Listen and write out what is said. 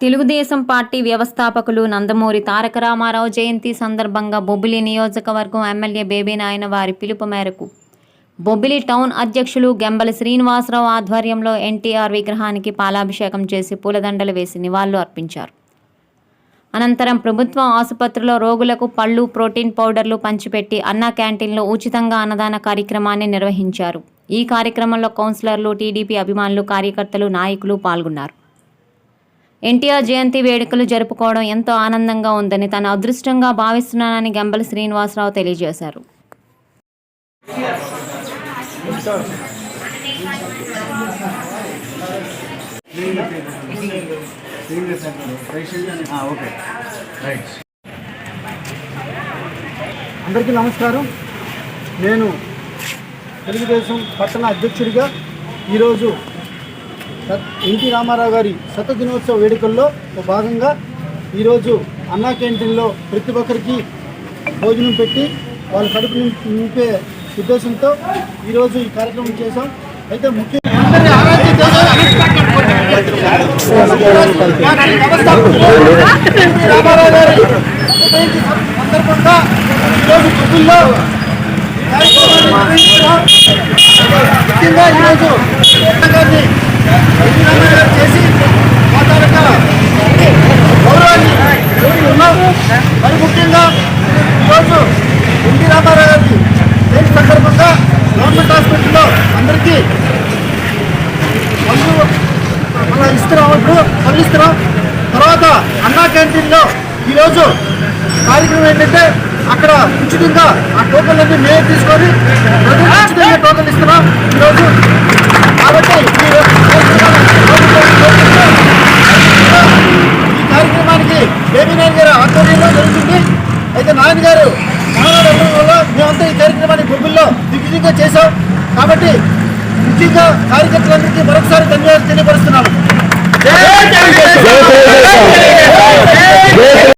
Telugu Desam party వ్యవస్థాపకులు నందమూరి తారక రామారావు జయంతి సందర్భంగా బొబ్బిలి నియోజకవర్గం ఎమ్మెల్యే బేబీ నాయన వారి పిలుపు మేరకు బొబ్బిలి టౌన్ అధ్యక్షులు గెంబలి శ్రీనివాసరావు ఆధ్వర్యంలో ఎన్టీఆర్ విగ్రహానికి పాలాభిషేకం చేసి పూలదండలు వేసి నివాళులు అర్పించారు. అనంతరం ప్రభుత్వ ఆసుపత్రిలో రోగులకు పళ్ళు ప్రోటీన్ పౌడర్లు పంచిపెట్టి అన్న క్యాంటీన్లో ఉచితంగా అన్నదాన కార్యక్రమాన్ని నిర్వహించారు. ఈ కార్యక్రమంలో కౌన్సిలర్లు టీడీపీ అభిమానులు కార్యకర్తలు నాయకులు పాల్గొన్నారు. ఎన్టీఆర్ జయంతి వేడుకలు జరుపుకోవడం ఎంతో ఆనందంగా ఉందని తన అదృష్టంగా భావిస్తున్నానని గంబల శ్రీనివాసరావు తెలియజేశారు. అందరికీ నమస్కారం. నేను తెలుగుదేశం పట్టణ అధ్యక్షుడిగా ఈరోజు ఎన్టీ రామారావు గారి శత దినోత్సవ వేడుకల్లో ఒక భాగంగా ఈరోజు అన్నా క్యాంటీన్లో ప్రతి ఒక్కరికి భోజనం పెట్టి వాళ్ళ కడుపు నింపే ఉద్దేశంతో ఈరోజు ఈ కార్యక్రమం చేశాం. అయితే ముఖ్యంగా రామారావు గారి సందర్భంగా ఈరోజు ముఖ్యంగా ఈరోజు గారిని ఎన్టీ రామారావు గారు చేసి మా తాలూకా గౌరవాన్ని కోరి ఉన్నాం మరి ముఖ్యంగా ఈరోజు ఎన్టీ రామారావు గారి జయంతి సందర్భంగా గవర్నమెంట్ హాస్పిటల్లో అందరికీ మందు మన ఇస్తున్నాం ఇప్పుడు పనులు ఇస్తున్నాం తర్వాత అన్నా క్యాంటీన్లో ఈరోజు కార్యక్రమం ఏంటంటే అక్కడ ఉచితంగా ఆ టోకన్లన్నీ మేము తీసుకొని ప్రజలకు ఉచితంగా టోకన్లు ఇస్తున్నాం ఈరోజు కాబట్టి ఈ రో- ఈ కార్యక్రమానికి బేబీ నాయన్ గారు ఆధ్వర్యంలో జరుగుతుంది అయితే నాయన గారు వల్ల మేమంతా ఈ కార్యక్రమాన్ని గుబ్బుల్లో దిగ్విజయంగా చేశాం. కాబట్టి ముఖ్యంగా కార్యకర్తలందరికీ మరొకసారి ధన్యవాదాలు తెలియపరుస్తున్నాము